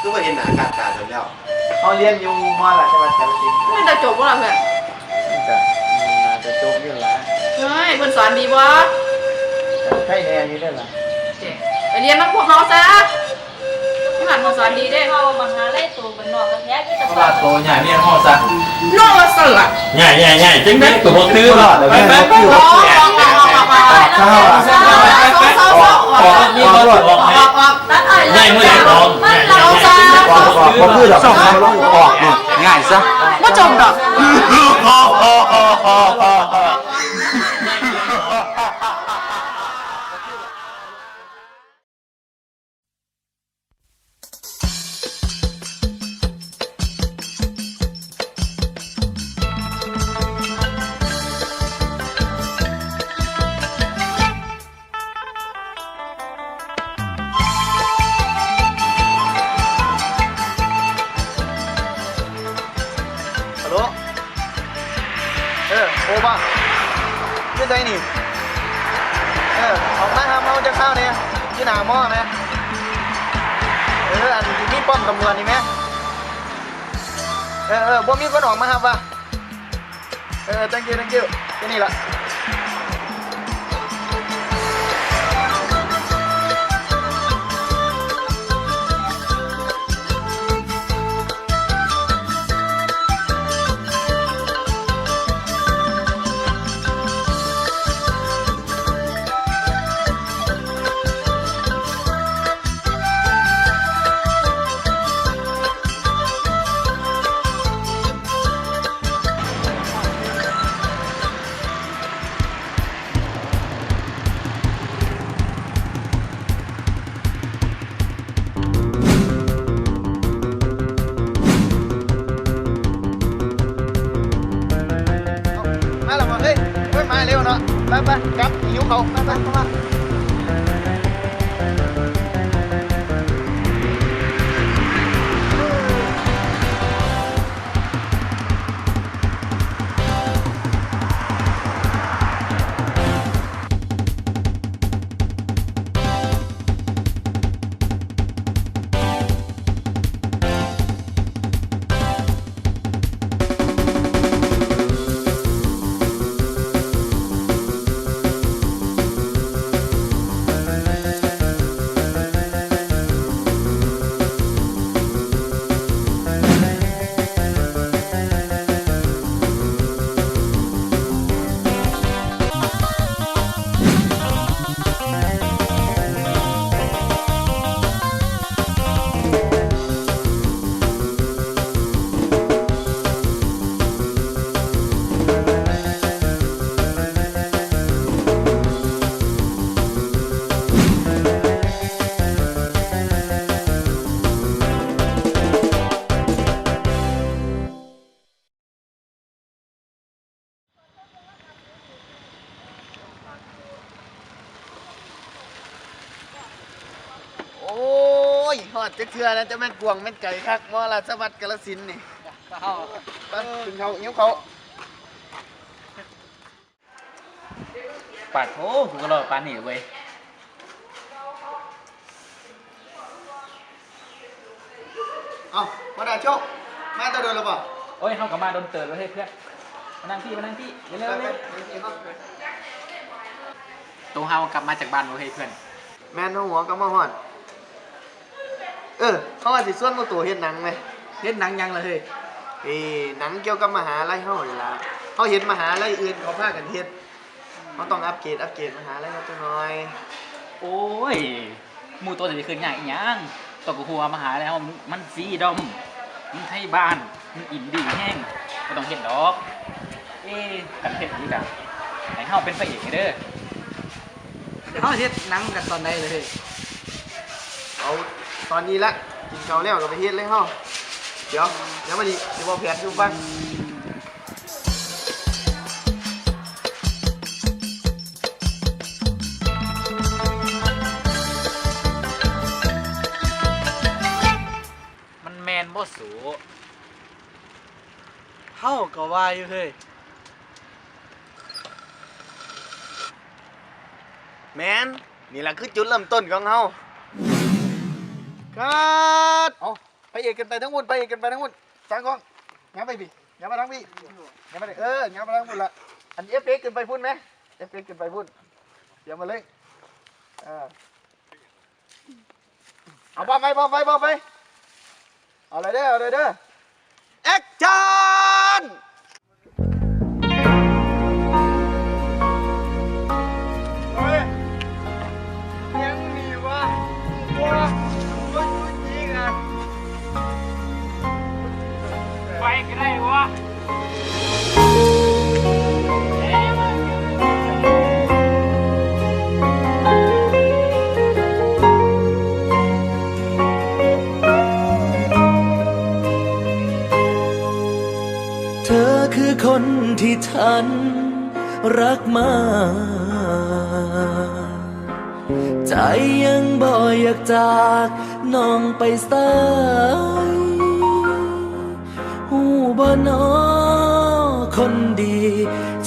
คือว่าเห็นหน้าการตาโดนแล้วเขาเรียนอยู่มอราชบัณฑิตกาฬสินธุ์ไม่ได้จบว่าล่ะเพื่อนนี่ก็น่าจะจบอยู่ละเฮ้ยเพื่อนสอนดีวะใช่แน่อยู่ได้ล่ะไปเรียนนักพวกเขาซะที่ผ่านเพื่อนสอนดีเด้เข้ามหาลัยตัวเป็นนอกกันแท้ก็จะตลาดโตใหญ่เนี่ยห้องซะนอกสลัดใหญ่ใหญ่ใหญ่จังได้ตัวตื้อหลอดเลยไปไปไปออกออกออกออกออก ออกข้าวอะขอมีรถออกไหมออกออกตัดอ้อยใหญ่เมื่อไหร่ออกใหญ่ใหญ่ออกออกเขาคือดอกเขาออกเนี่ยง่ายซะว่จบดอกฮัล โหลเออโอป่ะไม่ใช่นี่เออออกมาทำเอาจะข้าวเนี่ยที่หนาหม้อไหมเอออันนี้ป้อมตำรวจนี่ไหมเออเออบ่มีคนออกมาครับว่ะเออ thank you thank you แค่นี้ละ ดจะเทื่อนะจะแม่นกวงแม่นไก่คักมอราชบัณฑิตกาฬสินธุ์นี่ไปถึงเขาหิวเขาปัดโอ้กูก็รอปานนี่เว้ยเอามาด่าโชคมาตะโดนแล้วเปล่าโอ้ยเขากลับมาโดนเตือนแล้วเฮ้ยเพื่อนมานั่งที่มานั่งที่เร็วไปเร็วไปเร็วไปไปตัวเฮากลับมาจากบ้านเว้ยเฮ้ยเพื่อนแม่นเอาหัวก็มาฮอด เออเขาว่าสิส่วนมาตัวเฮ็ดหนังไหมเล่นหนังยังเลยเฮ้ยเอ้หนังเกี่ยวกับมหาลัยเฮานี่ล่ะเขาเห็นมหาลัยอื่นเขาพากันเฮ็ดเขาต้องอัปเกรดอัปเกรดมหาลัยเขาจังหน่อยโอ้ยหมูตัวจะไปคืนอย่างอีหยังตัวกูหัวมาหาแล้วมันฟรีดอมมันไทยบ้านมันอินดีแห้งไม่ต้องเห็นดอก เอ๊ะกันเห็นดีกะไหนเฮาเป็นพระเอกไงเด้อเฮาเฮ็ดหนังกันตอนใดเลยเอา ตอนนี้ละกินข้าแล้วก็ไปเฮ็ดเลยเฮาเดี๋ยวเดี๋ยวมาดิสิบอกแผนดูฟังมันแมนบ่สูเฮาก็ว่าอยู่เฮ้ยแมนนี่แหละคือจุดเริ่มต้นของเฮา คัดเอาไปเอกกันไปทั้งหมดไปเอกกันไปทั้งหมดฟังกล้องงับไปพี่งับมาทั้งพี่งับมาเลยเอองับมาทั้งหมดละอันเอฟเอ็กกันไปพุ่นไหมเอฟเอ็กกันไปพุ่นเดี๋ยวมาเลยเออเอาบอมไปบอมไปบอมไปเอาเลยเด้อเอาเลยเด้อ ได้วะเธอคือคนที่ฉันรักมากใจยังบ่อยากจากน้องไปสาย บ่นอคนดี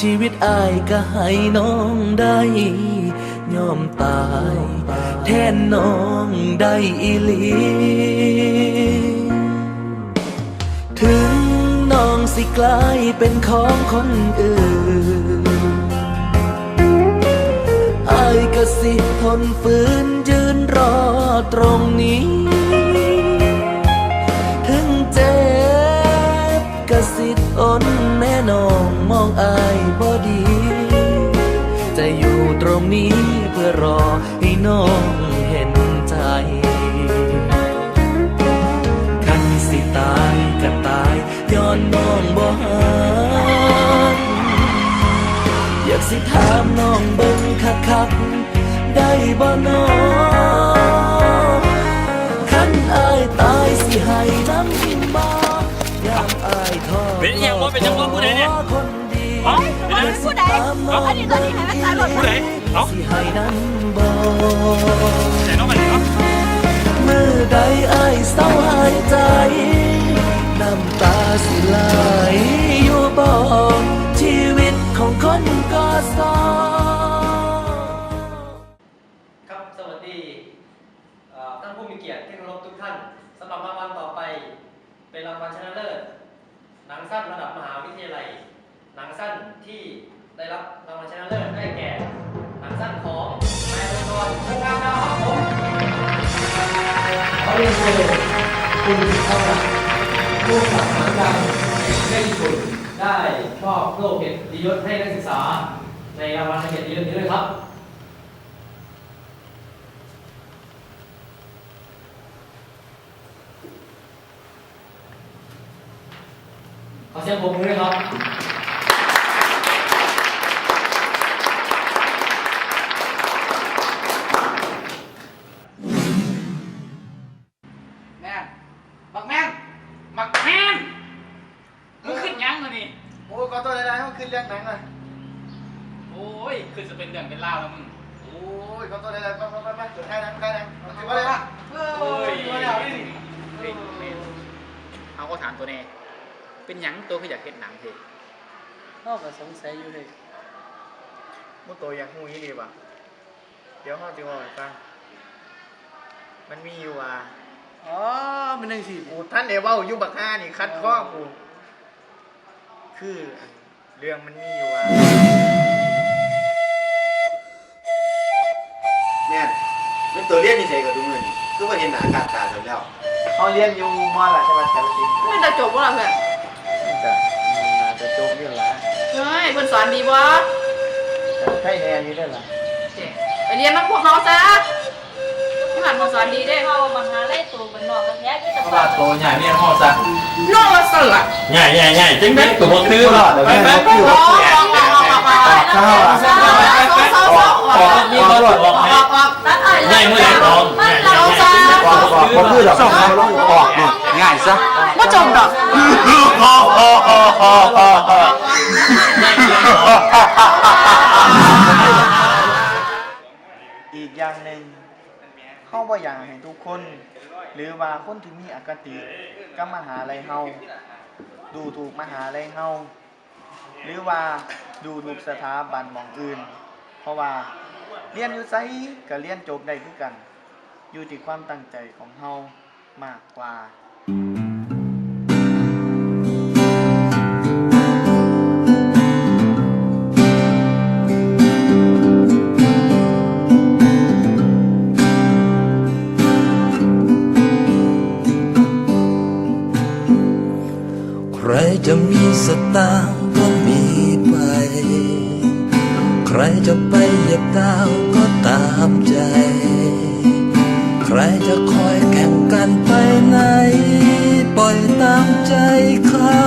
ชีวิตอายก็ให้น้องได้ยอมตาย แทนน้องได้อีหลี ถึงน้องสิกลายเป็นของคนอื่นอายก็สิทนฝืนยืนรอตรงนี้ ทนแน่นองมองอายบ่ดี จะอยู่ตรงนี้เพื่อรอให้น้องเห็นใจคันสิตายก็ตายย้อนน้องบ่หันอยากสิถามน้องเบิ่งคักๆได้บ่น้อง อยากสิถามน้องอันนี้ตอนนี้ให้มันตายหมดผู้ใดเอ้าสิให้น้ำบ่ไหนน้องไปไหนเนาะมือใดอายเศร้าหายใจ น้ำตาสิไหลอยู่บ่ชีวิตของคนก็สอครับสวัสดีเอ่อท่านผู้มีเกียรติที่เคารพทุกท่านสำหรับรางวัลต่อไป เป็นรางวัลชนะเลิศหนังสั้นระดับมหาวิทยาลัย หนังสั้นที่ ได้รับรางวัลชนะเลิศได้แก่หนังสั้นของนายอนุกรภูงามดาวครับผมขอเรียนเชิญคุณเข้ามาผู้สมัครดังในประเทศญี่ปุ่นได้มอบโล่เกียรติยศให้นักศึกษา ในรางวัลเกียรติยศนี้ด้วยครับขอเสียงปรบมือด้วยครับ แม่นบักแม่นบักแม่นมึงขึ้นยังเลยนี่ โอ้ขอโทษหลายๆเขาขึ้นเรื่องหนังอะ โอ้ยขึ้นจะเป็นเรื่องเป็นราวแล้วมึง โอ้ยขอโทษหลายๆไปไปไปไปจุดให้หนังได้หนังเอาถือว่าเลยป่ะเออ โอ้ย ถือว่าเลยเอาดิ เฮ้ยแม่นเอาก็ ถามตัวแน่เป็นหยังตัวคืออยากเห็นหนังเถอะพ่อก็สงสัยอยู่เลยมุตัวอยากหูยี่ดีป่ะเดี๋ยวเขาจะบอกให้ฟังมันมีอยู่ว่าอ๋อมันยังสิกูท่านเดี๋ยวเว่าอยู่บักห้านี่คัดข้อกูคือ เรื่องมันมีอยู่ว่า รียนอยู่มอละใช่ไหมกาลสินธุ์ไม่ได้จบว่าเพื่อนจะน่าจะจบเรื่องละเฮ้ยเพื่อนสอนดีบ่ใช่แน่อยู่ได้ละไปเรียนนักพวกเขาซะพี่หัดมาสอนดีเด้เข้ามหาลัยตัวบ้านนอกกันแท้ก็จะเพราะว่าโตใหญ่เนี่ยห้องซะนอกละสลัดใหญ่ใหญ่ใหญ่จริงไหมตัวบ่คือบ่ไปไปไปออกออกออกออกออกออกข้าวอะออกมีรถออกให้ตัดอ้อยใหญ่เมื่อไหร่ออกใหญ่ใหญ่ใหญ่จริงไหม ออกออกก็คือดอกไม้ลงออกเนี่ยง่ายซะว่จมดอกอีกอย่างหนึ่งเขาบ่อยากให้ทุกคน หรือว่าคนที่มีอคติกับมหาลัยเฮาดูถูกมหาลัยเฮาหรือว่าดูถูกสถาบันหมองอื่น เพราะว่าเรียนอยู่ไสก็เรียนจบได้คือกัน อยู่ที่ความตั้งใจของเฮามากกว่าใครจะมีสตางค์ก็มีไป ใครจะไปเหยียบดาวก็ตามใจ ใครจะคอยแข่งกันไปไหน ปล่อยตามใจเขา